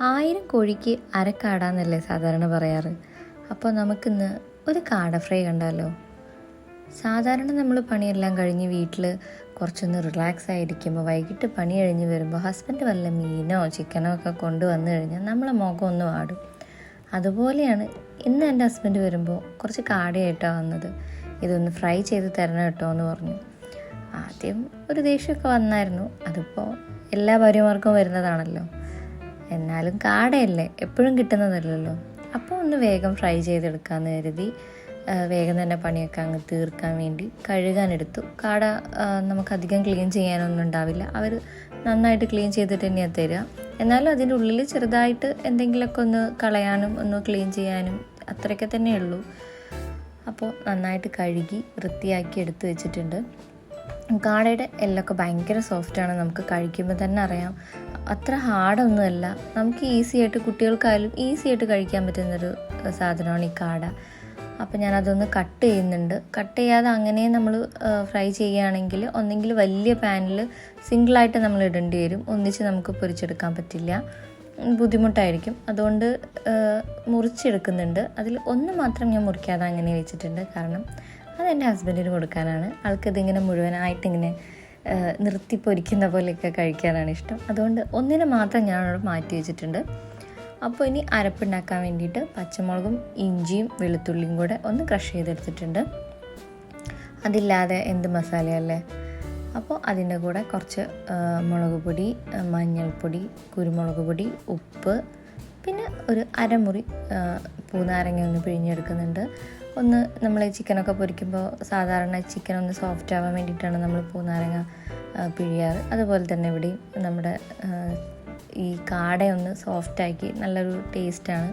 ആയിരം കോഴിക്ക് അരക്കാടാന്നല്ലേ സാധാരണ പറയാറ്? അപ്പോൾ നമുക്കിന്ന് ഒരു കാട ഫ്രൈ കണ്ടാലോ? സാധാരണ നമ്മൾ പണിയെല്ലാം കഴിഞ്ഞ് വീട്ടിൽ കുറച്ചൊന്ന് റിലാക്സ് ആയിരിക്കുമ്പോൾ വൈകിട്ട് പണി കഴിഞ്ഞ് വരുമ്പോൾ ഹസ്ബൻഡ് വല്ല മീനോ ചിക്കനോ ഒക്കെ കൊണ്ടുവന്നു കഴിഞ്ഞാൽ നമ്മളെ മുഖം ഒന്ന് വാടും. അതുപോലെയാണ് ഇന്ന് എന്റെ ഹസ്ബൻഡ് വരുമ്പോൾ കുറച്ച് കാടയായിട്ടാണ് വന്നത്. ഇതൊന്ന് ഫ്രൈ ചെയ്ത് തരണം കേട്ടോ എന്ന് പറഞ്ഞു. ആദ്യം ഒരു ദേഷ്യമൊക്കെ വന്നായിരുന്നു. അതിപ്പോൾ എല്ലാ ഭാര്യമാർക്കും വരുന്നതാണല്ലോ. എന്നാലും കാടയല്ലേ? എപ്പോഴും കിട്ടുന്നതല്ലല്ലോ. അപ്പോൾ ഒന്ന് വേഗം ഫ്രൈ ചെയ്തെടുക്കാമെന്ന് കരുതി വേഗം തന്നെ പണിയൊക്കെ അങ്ങ് തീർക്കാൻ വേണ്ടി കഴുകാനെടുത്തു കാട നമുക്കധികം ക്ലീൻ ചെയ്യാനൊന്നും ഉണ്ടാവില്ല. അവർ നന്നായിട്ട് ക്ലീൻ ചെയ്തിട്ട് തന്നെയാണ് തരിക എന്നാലും അതിന്റെ ഉള്ളിൽ ചെറുതായിട്ട് എന്തെങ്കിലുമൊക്കെ ഒന്ന് കളയാനും ഒന്ന് ക്ലീൻ ചെയ്യാനും അത്രയൊക്കെ തന്നെ ഉള്ളൂ. അപ്പോൾ നന്നായിട്ട് കഴുകി വൃത്തിയാക്കി എടുത്തു വെച്ചിട്ടുണ്ട്. കാടയുടെ എല്ലൊക്കെ ഭയങ്കര സോഫ്റ്റാണ് നമുക്ക് കഴിക്കുമ്പോൾ തന്നെ അറിയാം. അത്ര ഹാർഡൊന്നുമല്ല നമുക്ക് ഈസി ആയിട്ട് കുട്ടികൾക്കായാലും ഈസി ആയിട്ട് കഴിക്കാൻ പറ്റുന്നൊരു സാധനമാണ് ഈ കാട. അപ്പോൾ ഞാനതൊന്ന് കട്ട് ചെയ്യുന്നുണ്ട്. കട്ട് ചെയ്യാതെ അങ്ങനെ നമ്മൾ ഫ്രൈ ചെയ്യുകയാണെങ്കിൽ ഒന്നെങ്കിൽ വലിയ പാനിൽ സിംഗിളായിട്ട് നമ്മൾ ഇടേണ്ടി വരും. ഒന്നിച്ച് നമുക്ക് പൊരിച്ചെടുക്കാൻ പറ്റില്ല. ബുദ്ധിമുട്ടായിരിക്കും. അതുകൊണ്ട് മുറിച്ചെടുക്കുന്നുണ്ട്. അതിൽ ഒന്ന് മാത്രം ഞാൻ മുറിക്കാതെ അങ്ങനെ വെച്ചിട്ടുണ്ട്. കാരണം അത് എന്റെ ഹസ്ബൻഡിന് കൊടുക്കാനാണ്. ആൾക്കതിങ്ങനെ മുഴുവനായിട്ട് ഇങ്ങനെ നിർത്തി പൊരിക്കുന്ന പോലെയൊക്കെ കഴിക്കാനാണ് ഇഷ്ടം. അതുകൊണ്ട് ഒന്നിനെ മാത്രം ഞാൻ അവിടെ മാറ്റി വെച്ചിട്ടുണ്ട്. അപ്പോൾ ഇനി അരപ്പുണ്ടാക്കാൻ വേണ്ടിയിട്ട് പച്ചമുളകും ഇഞ്ചിയും വെളുത്തുള്ളിയും കൂടെ ഒന്ന് ക്രഷ് ചെയ്തെടുത്തിട്ടുണ്ട്. അതില്ലാതെ എന്ത് മസാലയല്ലേ? അപ്പോൾ അതിന്റെ കൂടെ കുറച്ച് മുളക് പൊടി മഞ്ഞൾപ്പൊടി കുരുമുളക് പൊടി ഉപ്പ് പിന്നെ ഒരു അരമുറി പൂനാരങ്ങ ഒന്ന് പിഴിഞ്ഞെടുക്കുന്നുണ്ട്. ഒന്ന് നമ്മൾ ചിക്കനൊക്കെ പൊരിക്കുമ്പോൾ സാധാരണ ചിക്കൻ ഒന്ന് സോഫ്റ്റ് ആവാൻ വേണ്ടിയിട്ടാണ് നമ്മൾ പൂനാരങ്ങ പിഴിയാറ്. അതുപോലെ തന്നെ ഇവിടെ നമ്മുടെ ഈ കാടയൊന്ന് സോഫ്റ്റാക്കി നല്ലൊരു ടേസ്റ്റാണ്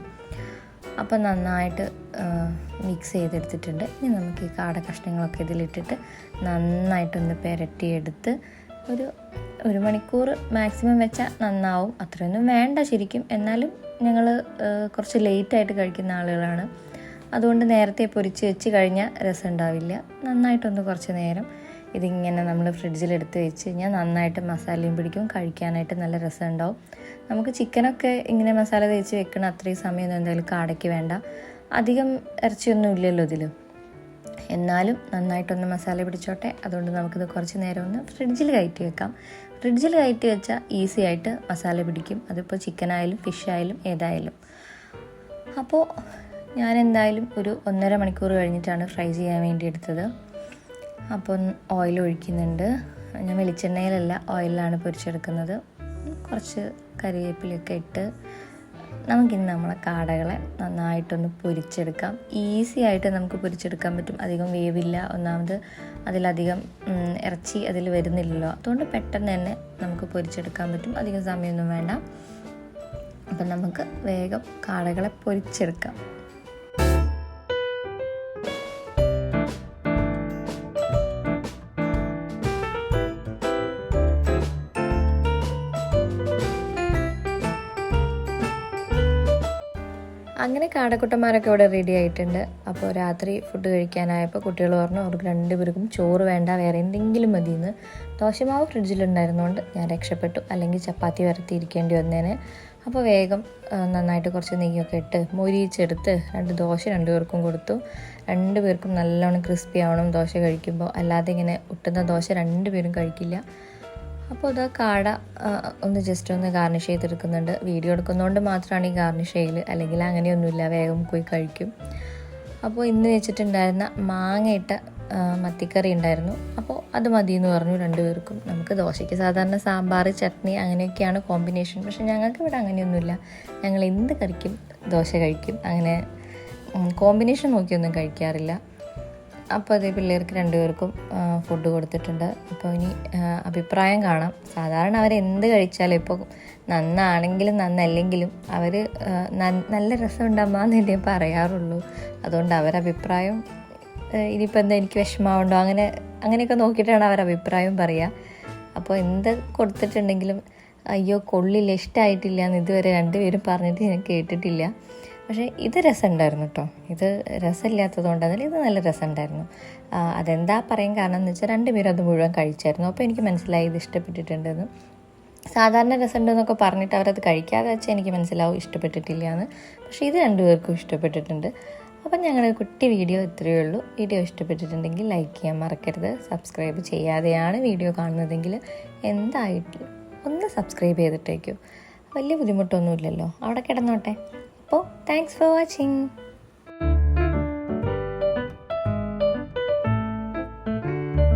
അപ്പം നന്നായിട്ട് മിക്സ് ചെയ്തെടുത്തിട്ടുണ്ട്. ഇനി നമുക്ക് ഈ കാട കഷ്ണങ്ങളൊക്കെ ഇതിലിട്ടിട്ട് നന്നായിട്ടൊന്ന് പുരട്ടിയെടുത്ത് ഒരു ഒരു മണിക്കൂർ മാക്സിമം വെച്ചാൽ നന്നാവും. അത്രയൊന്നും വേണ്ട ശരിക്കും. എന്നാലും ഞങ്ങൾ കുറച്ച് ലേറ്റായിട്ട് കഴിക്കുന്ന ആളുകളാണ്. അതുകൊണ്ട് നേരത്തെ പൊരിച്ച് വെച്ച് കഴിഞ്ഞാൽ രസം ഉണ്ടാവില്ല നന്നായിട്ടൊന്ന് കുറച്ച് നേരം ഇതിങ്ങനെ നമ്മൾ ഫ്രിഡ്ജിലെടുത്ത് വെച്ച് കഴിഞ്ഞാൽ നന്നായിട്ട് മസാലയും പിടിക്കും കഴിക്കാനായിട്ട് നല്ല രസം ഉണ്ടാവും നമുക്ക് ചിക്കനൊക്കെ ഇങ്ങനെ മസാല തേച്ച് വെക്കണം അത്രയും സമയമൊന്നും എന്തായാലും കാടയ്ക്ക് വേണ്ട. അധികം ഇറച്ചിയൊന്നും ഇല്ലല്ലോ ഇതിൽ എന്നാലും നന്നായിട്ടൊന്ന് മസാല പിടിച്ചോട്ടെ. അതുകൊണ്ട് നമുക്കിത് കുറച്ച് നേരം ഒന്ന് ഫ്രിഡ്ജിൽ കയറ്റി വെക്കാം. ഫ്രിഡ്ജിൽ കയറ്റി വെച്ചാൽ ഈസി ആയിട്ട് മസാല പിടിക്കും. അതിപ്പോൾ ചിക്കനായാലും ഫിഷ് ആയാലും ഏതായാലും. അപ്പോൾ ഞാൻ എന്തായാലും ഒരു ഒന്നര മണിക്കൂർ കഴിഞ്ഞിട്ടാണ് ഫ്രൈ ചെയ്യാൻ വേണ്ടി എടുത്തത്. അപ്പം ഓയിൽ ഒഴിക്കുന്നുണ്ട്. ഞാൻ വെളിച്ചെണ്ണയിലല്ല ഓയിലാണ് പൊരിച്ചെടുക്കുന്നത്. കുറച്ച് കറിവേപ്പിലൊക്കെ ഇട്ട് നമുക്കിന്ന് നമ്മളെ കാടകളെ നന്നായിട്ടൊന്ന് പൊരിച്ചെടുക്കാം. ഈസി ആയിട്ട് നമുക്ക് പൊരിച്ചെടുക്കാൻ പറ്റും. അധികം വേവില്ല. ഒന്നാമത് അതിലധികം ഇറച്ചി അതിൽ വരുന്നില്ലല്ലോ. അതുകൊണ്ട് പെട്ടെന്ന് തന്നെ നമുക്ക് പൊരിച്ചെടുക്കാൻ പറ്റും. അധികം സമയമൊന്നും വേണ്ട. അപ്പം നമുക്ക് വേഗം കാടകളെ പൊരിച്ചെടുക്കാം. അങ്ങനെ കാടക്കുട്ടന്മാരൊക്കെ ഇവിടെ റെഡി ആയിട്ടുണ്ട്. അപ്പോൾ രാത്രി ഫുഡ് കഴിക്കാനായപ്പോൾ കുട്ടികൾ പറഞ്ഞു അവർക്ക് രണ്ടുപേർക്കും ചോറ് വേണ്ട വേറെ എന്തെങ്കിലും മതിയെന്ന്. ദോശമാവ് ഫ്രിഡ്ജിലുണ്ടായിരുന്നുകൊണ്ട് ഞാൻ രക്ഷപ്പെട്ടു. അല്ലെങ്കിൽ ചപ്പാത്തി വരത്തിയിരിക്കേണ്ടി വന്നേനെ. അപ്പോൾ വേഗം നന്നായിട്ട് കുറച്ച് നെയ്യൊക്കെ ഇട്ട് മൊരിയിച്ചെടുത്ത് രണ്ട് ദോശ രണ്ടുപേർക്കും കൊടുത്തു. രണ്ടുപേർക്കും നല്ലോണം ക്രിസ്പി ആവണം ദോശ കഴിക്കുമ്പോൾ അല്ലാതെ ഇങ്ങനെ ഒട്ടുന്ന ദോശ രണ്ടുപേരും കഴിക്കില്ല. അപ്പോൾ അത് കാട ഒന്ന് ജസ്റ്റ് ഒന്ന് ഗാർണിഷ് ചെയ്തെടുക്കുന്നുണ്ട്. വീഡിയോ എടുക്കുന്നതുകൊണ്ട് മാത്രമാണ് ഈ ഗാർണിഷ് ചെയ്യൽ അല്ലെങ്കിൽ അങ്ങനെയൊന്നുമില്ല വേഗം പോയി കഴിക്കും. അപ്പോൾ ഇന്ന് വെച്ചിട്ടുണ്ടായിരുന്ന മാങ്ങയിട്ട മത്തിക്കറി ഉണ്ടായിരുന്നു. അപ്പോൾ അത് മതി എന്ന് പറഞ്ഞു രണ്ടുപേർക്കും. നമുക്ക് ദോശയ്ക്ക് സാധാരണ സാമ്പാർ ചട്നി അങ്ങനെയൊക്കെയാണ് കോമ്പിനേഷൻ പക്ഷെ ഞങ്ങൾക്ക് ഇവിടെ അങ്ങനെയൊന്നുമില്ല. ഞങ്ങൾ എന്ത് കറിക്കും ദോശ കഴിക്കും. അങ്ങനെ കോമ്പിനേഷൻ നോക്കിയൊന്നും കഴിക്കാറില്ല. അപ്പോൾ അതേ പിള്ളേർക്ക് രണ്ടുപേർക്കും ഫുഡ് കൊടുത്തിട്ടുണ്ട്. അപ്പോൾ ഇനി അഭിപ്രായം കാണാം. സാധാരണ അവർ എന്ത് കഴിച്ചാലും ഇപ്പോൾ നന്നാണെങ്കിലും നന്നല്ലെങ്കിലും അവർ നല്ല രസം ഉണ്ടാകുമെന്ന് എന്നെ പറയാറുള്ളൂ. അതുകൊണ്ട് അവരഭിപ്രായം ഇനിയിപ്പോൾ എന്താ എനിക്ക് വിഷമമുണ്ടോ? അങ്ങനെ അങ്ങനെയൊക്കെ നോക്കിയിട്ടാണ് അവർ അഭിപ്രായം പറയുക അപ്പോൾ എന്ത് കൊടുത്തിട്ടുണ്ടെങ്കിലും അയ്യോ കൊള്ളില്ല ഇഷ്ടമായിട്ടില്ല എന്ന് ഇതുവരെ രണ്ടുപേരും പറഞ്ഞിട്ട് ഞാൻ കേട്ടിട്ടില്ല. പക്ഷേ ഇത് രസമുണ്ടായിരുന്നു കേട്ടോ. ഇത് രസമില്ലാത്തത് കൊണ്ടല്ല ഇത് നല്ല രസമുണ്ടായിരുന്നു. അതെന്താ പറയും കാരണം എന്ന് വെച്ചാൽ രണ്ടുപേരും അത് മുഴുവൻ കഴിച്ചായിരുന്നു. അപ്പോൾ എനിക്ക് മനസ്സിലായി ഇത് ഇഷ്ടപ്പെട്ടിട്ടുണ്ടെന്ന്. സാധാരണ രസമുണ്ടെന്നൊക്കെ പറഞ്ഞിട്ട് അവരത് കഴിക്കാതെ വെച്ചാൽ എനിക്ക് മനസ്സിലാവും ഇഷ്ടപ്പെട്ടിട്ടില്ല എന്ന് പക്ഷേ ഇത് രണ്ടുപേർക്കും ഇഷ്ടപ്പെട്ടിട്ടുണ്ട്. അപ്പം ഞങ്ങളുടെ കുട്ടി വീഡിയോ ഇത്രയേ ഉള്ളൂ. വീഡിയോ ഇഷ്ടപ്പെട്ടിട്ടുണ്ടെങ്കിൽ ലൈക്ക് ചെയ്യാൻ മറക്കരുത്. സബ്സ്ക്രൈബ് ചെയ്യാതെയാണ് വീഡിയോ കാണുന്നതെങ്കിൽ എന്തായിട്ടും ഒന്ന് സബ്സ്ക്രൈബ് ചെയ്തിട്ടേക്കൂ. വലിയ ബുദ്ധിമുട്ടൊന്നുമില്ലല്ലോ. അവിടെ കിടന്നോട്ടെ. അപ്പോൾ താങ്ക്സ് ഫോർ വാച്ചിങ്